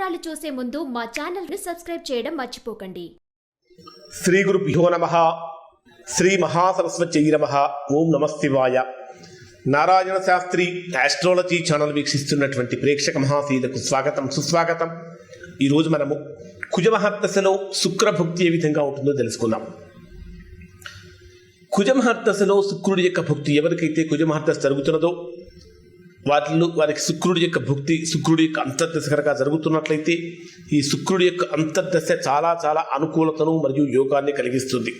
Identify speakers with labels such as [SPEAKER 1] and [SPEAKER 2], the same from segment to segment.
[SPEAKER 1] వివరాలు చూసే ముందు మా ఛానల్ని సబ్స్క్రైబ్ చేయడం మర్చిపోకండి.
[SPEAKER 2] శ్రీ గురుభ్యో నమ. శ్రీ మహాసరస్వతి నమ. ఓం నమస్తివాయ నారాయణ శాస్త్రి ఆస్ట్రాలజీ ఛానల్ వీక్షిస్తున్నటువంటి ప్రేక్షక మహాశీలకు స్వాగతం సుస్వాగతం. ఈరోజు మనము కుజమహర్దశలో శుక్రభుక్తి ఏ విధంగా ఉంటుందో తెలుసుకుందాం. కుజమహర్దశలో శుక్రుడి యొక్క భుక్తి ఎవరికైతే కుజమహర్దశ జరుగుతున్నదో వాటిలో వారికి శుక్రుడి యొక్క భుక్తి శుక్రుడి యొక్క అంతర్దశ కనుక జరుగుతున్నట్లయితే ఈ శుక్రుడి యొక్క అంతర్దశ చాలా చాలా అనుకూలతను మరియు యోగాన్ని కలిగిస్తుంది.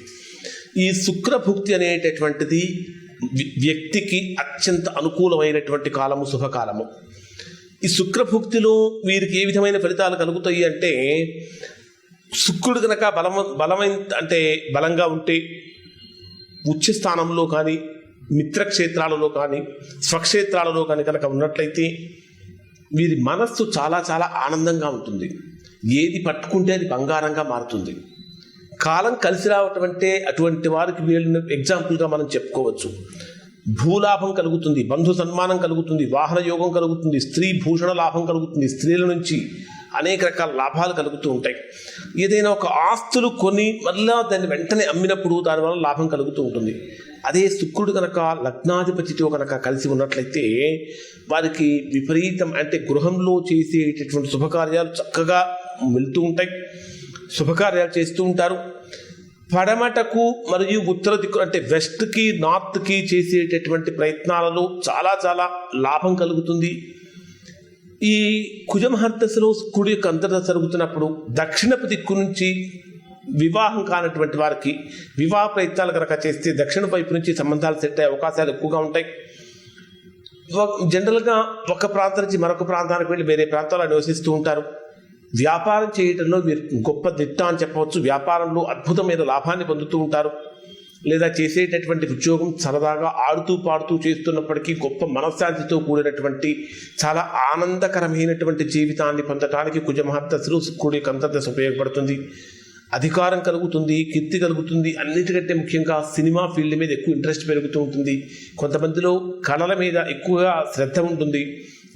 [SPEAKER 2] ఈ శుక్రభుక్తి అనేటటువంటిది వ్యక్తికి అత్యంత అనుకూలమైనటువంటి కాలము శుభకాలము. ఈ శుక్రభుక్తిలో వీరికి ఏ విధమైన ఫలితాలు కలుగుతాయి అంటే శుక్రుడు కనుక బలమ బలమైన అంటే బలంగా ఉంటే ఉచ్చ స్థానంలో కానీ మిత్రక్షేత్రాలలో కానీ స్వక్షేత్రాలలో కానీ కనుక ఉన్నట్లయితే వీరి మనస్సు చాలా చాలా ఆనందంగా ఉంటుంది. ఏది పట్టుకుంటే అది బంగారంగా మారుతుంది. కాలం కలిసి రావటం అంటే అటువంటి వారికి వీళ్ళని ఎగ్జాంపుల్గా మనం చెప్పుకోవచ్చు. భూలాభం కలుగుతుంది బంధు సన్మానం కలుగుతుంది వాహన యోగం కలుగుతుంది స్త్రీ భూషణ లాభం కలుగుతుంది స్త్రీల నుంచి అనేక రకాల లాభాలు కలుగుతూ ఉంటాయి. ఏదైనా ఒక ఆస్తులు కొని మళ్ళా దాన్ని వెంటనే అమ్మినప్పుడు దానివల్ల లాభం కలుగుతూ ఉంటుంది. అదే శుక్రుడు కనుక లగ్నాధిపతితో కనుక కలిసి ఉన్నట్లయితే వారికి విపరీతం అంటే గృహంలో చేసేటటువంటి శుభకార్యాలు చక్కగా వెళ్తూ ఉంటాయి. శుభకార్యాలు చేస్తూ ఉంటారు. పడమటకు మరియు ఉత్తర దిక్కు అంటే వెస్ట్కి నార్త్కి చేసేటటువంటి ప్రయత్నాలలో చాలా చాలా లాభం కలుగుతుంది. ఈ కుజమహర్దశలో కుడి యొక్క అంతర్దశ జరుగుతున్నప్పుడు దక్షిణపు దిక్కు నుంచి వివాహం కానటువంటి వారికి వివాహ ప్రయత్నాలు కనుక చేస్తే దక్షిణ వైపు నుంచి సంబంధాలు సెట్ అయ్యే అవకాశాలు ఎక్కువగా ఉంటాయి. జనరల్గా ఒక ప్రాంతం నుంచి మరొక ప్రాంతానికి వెళ్ళి వేరే ప్రాంతాల్లో నివసిస్తూ ఉంటారు. వ్యాపారం చేయడంలో మీరు గొప్ప దిట్ట అని చెప్పవచ్చు. వ్యాపారంలో అద్భుతమైన లాభాన్ని పొందుతూ ఉంటారు. లేదా చేసేటటువంటి ఉద్యోగం సరదాగా ఆడుతూ పాడుతూ చేస్తున్నప్పటికీ గొప్ప మనశ్శాంతితో కూడినటువంటి చాలా ఆనందకరమైనటువంటి జీవితాన్ని పొందటానికి కుజమహర్దశలు కూడి కంతర్దశ ఉపయోగపడుతుంది. అధికారం కలుగుతుంది కీర్తి కలుగుతుంది అన్నిటికంటే ముఖ్యంగా సినిమా ఫీల్డ్ మీద ఎక్కువ ఇంట్రెస్ట్ పెరుగుతూ ఉంటుంది. కొంతమందిలో కళల మీద ఎక్కువగా శ్రద్ధ ఉంటుంది.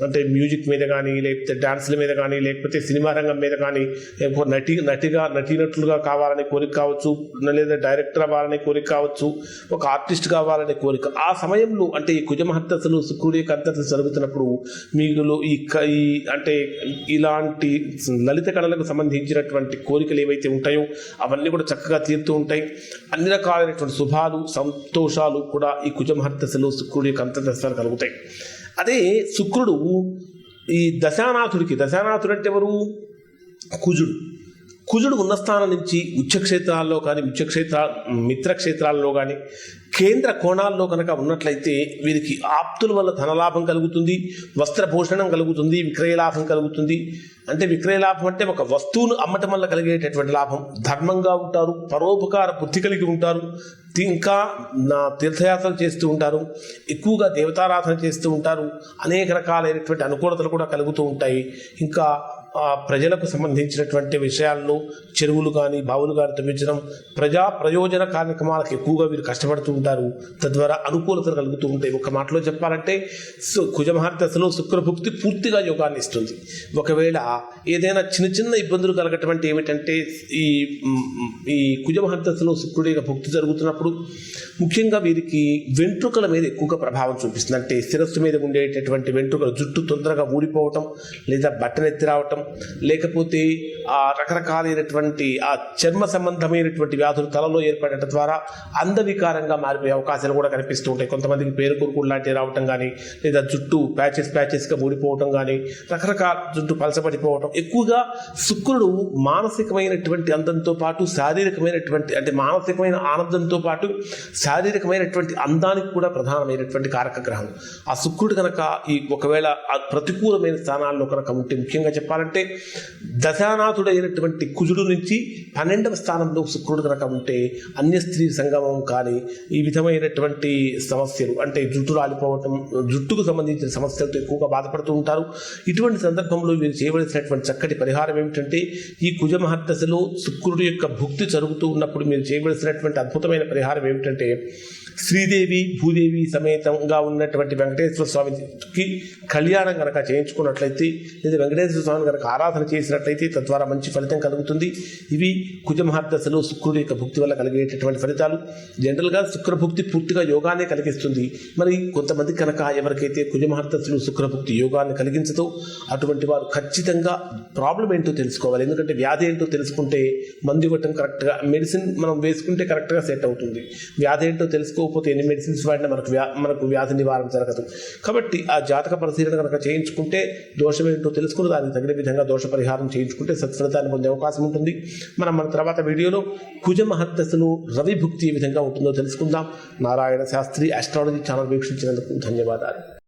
[SPEAKER 2] అంటే మ్యూజిక్ మీద కానీ లేకపోతే డ్యాన్స్ల మీద కానీ లేకపోతే సినిమా రంగం మీద కానీ లేకపోతే నటి నటిగా నటీనటులుగా కావాలనే కోరిక కావచ్చు లేదా డైరెక్టర్ అవ్వాలనే కోరిక కావచ్చు ఒక ఆర్టిస్ట్ కావాలనే కోరిక. ఆ సమయంలో అంటే ఈ కుజమహర్దశలు శుక్రుడి యొక్క అంతర్దశ జరుగుతున్నప్పుడు మీలో ఈ క- ఈ అంటే ఇలాంటి లలిత కళలకు సంబంధించినటువంటి కోరికలు ఏవైతే ఉంటాయో అవన్నీ కూడా చక్కగా తీరుతూ ఉంటాయి. అన్ని రకాలైనటువంటి శుభాలు సంతోషాలు కూడా ఈ కుజమహత్తసలు శుక్రుడి యొక్క అంతర్దశలు కలుగుతాయి అదే శుక్రుడు ఈ దశానాథుడికి దశానాథుడు అంటే ఎవరు కుజుడు. కుజుడు ఉన్న స్థానం నుంచి ఉచ్చక్షేత్రాల్లో కానీ ఉచ్చక్షేత్ర మిత్రక్షేత్రాల్లో కానీ కేంద్ర కోణాల్లో కనుక ఉన్నట్లయితే వీరికి ఆప్తుల వల్ల ధనలాభం కలుగుతుంది వస్త్రభూషణం కలుగుతుంది విక్రయలాభం కలుగుతుంది. అంటే విక్రయ లాభం అంటే ఒక వస్తువును అమ్మటం వల్ల కలిగేటటువంటి లాభం. ధర్మంగా ఉంటారు పరోపకార బుద్ధి కలిగి ఉంటారు ఇంకా నా తీర్థయాత్రలు చేస్తూ ఉంటారు ఎక్కువగా దేవతారాధన చేస్తూ ఉంటారు అనేక రకాలైనటువంటి అనుకూలతలు కూడా కలుగుతూ ఉంటాయి. ఇంకా ఆ, ప్రజలకు సంబంధించినటువంటి విషయాలను చెరువులు కానీ బావులు కానీ తవ్వించడం ప్రజా ప్రయోజన కార్యక్రమాలకు ఎక్కువగా వీరు కష్టపడుతూ ఉంటారు. తద్వారా అనుకూలతలు కలుగుతూ ఉంటాయి. ఒక మాటలో చెప్పాలంటే సు- శుక్రభుక్తి పూర్తిగా యోగాన్ని ఇస్తుంది. ఒకవేళ ఏదైనా చిన్న చిన్న ఇబ్బందులు కలగటం అంటే ఏమిటంటే ఈ ఈ కుజమహర్దశలో శుక్రుడి భుక్తి జరుగుతున్నప్పుడు ముఖ్యంగా వీరికి వెంట్రుకల మీద ఎక్కువగా ప్రభావం చూపిస్తుంది. అంటే శిరస్సు మీద ఉండేటటువంటి వెంట్రుకలు జుట్టు తొందరగా ఊడిపోవటం లేదా బట్టనెత్తి రావటం లేకపోతే ఆ రకరకాలైనటువంటి ఆ చర్మ సంబంధమైనటువంటి వ్యాధులు తలలో ఏర్పడటం ద్వారా అంధవికారంగా మారిపోయే అవకాశాలు కూడా కనిపిస్తూ ఉంటాయి. కొంతమందికి పేరుకురుకుడు లాంటివి రావటం కానీ లేదా జుట్టు ప్యాచెస్ ప్యాచెస్గా ఊడిపోవటం కానీ రకరకాల జుట్టు పలసపడిపోవటం. ఎక్కువగా శుక్రుడు మానసికమైనటువంటి అందంతో పాటు శారీరకమైనటువంటి అంటే మానసికమైన ఆనందంతో పాటు శారీరకమైనటువంటి అందానికి కూడా ప్రధానమైనటువంటి కారక గ్రహం. ఆ శుక్రుడు కనుక ఈ ఒకవేళ ప్రతికూలమైన స్థానాల్లో కనుక ఉంటే ముఖ్యంగా చెప్పాలంటే దశానాథుడైనటువంటి కుజుడు నుంచి పన్నెండవ స్థానంలో శుక్రుడు కనుక ఉంటే అన్య స్త్రీ సంగమం కానీ ఈ విధమైనటువంటి సమస్యలు అంటే జుట్టు రాలిపోవటం జుట్టుకు సంబంధించిన సమస్యలతో ఎక్కువగా బాధపడుతూ ఉంటారు. ఇటువంటి సందర్భంలో మీరు చేయవలసినటువంటి చక్కటి పరిహారం ఏమిటంటే ఈ కుజ మహర్దశలో శుక్రుడు యొక్క భుక్తి జరుగుతూ ఉన్నప్పుడు మీరు చేయవలసినటువంటి అద్భుతమైన పరిహారం ఏమిటంటే శ్రీదేవి భూదేవి సమేతంగా ఉన్నటువంటి వెంకటేశ్వర స్వామికి కళ్యాణం కనుక చేయించుకున్నట్లయితే లేదా వెంకటేశ్వర స్వామిని కనుక ఆరాధన చేసినట్లయితే తద్వారా మంచి ఫలితం కలుగుతుంది. ఇవి కుజమహర్దశలో శుక్రుడి యొక్క భుక్తి వల్ల కలిగేటటువంటి ఫలితాలు. జనరల్గా శుక్రభుక్తి పూర్తిగా యోగానే కలిగిస్తుంది. మరి కొంతమంది కనుక ఎవరికైతే కుజమహర్దశలు శుక్రభుక్తి యోగాన్ని కలిగించదో అటువంటి వారు ఖచ్చితంగా ప్రాబ్లం ఏంటో తెలుసుకోవాలి. ఎందుకంటే వ్యాధి ఏంటో తెలుసుకుంటే మందు ఇవ్వటం కరెక్ట్గా మెడిసిన్ మనం వేసుకుంటే కరెక్ట్గా సెట్ అవుతుంది. వ్యాధి ఏంటో తెలుసుకోకపోతే ఎన్ని మెడిసిన్స్ వాడినా మనకు వ్యా మనకు వ్యాధి నివారణ జరగదు. కాబట్టి ఆ జాతక పరిశీలన కనుక చేయించుకుంటే దోషం ఏంటో తెలుసుకుని దానికి తగిన విధంగా దోష పరిహారం చేయించుకుంటే సత్ఫలితాన్ని పొందే అవకాశం ఉంటుంది. మనం మన తర్వాత వీడియోలో కుజ మహద్దశలు రవి ఏ విధంగా ఉంటుందో తెలుసుకుందాం. నారాయణ శాస్త్రి ఆస్ట్రాలజీ ఛానల్ వీక్షించినందుకు ధన్యవాదాలు.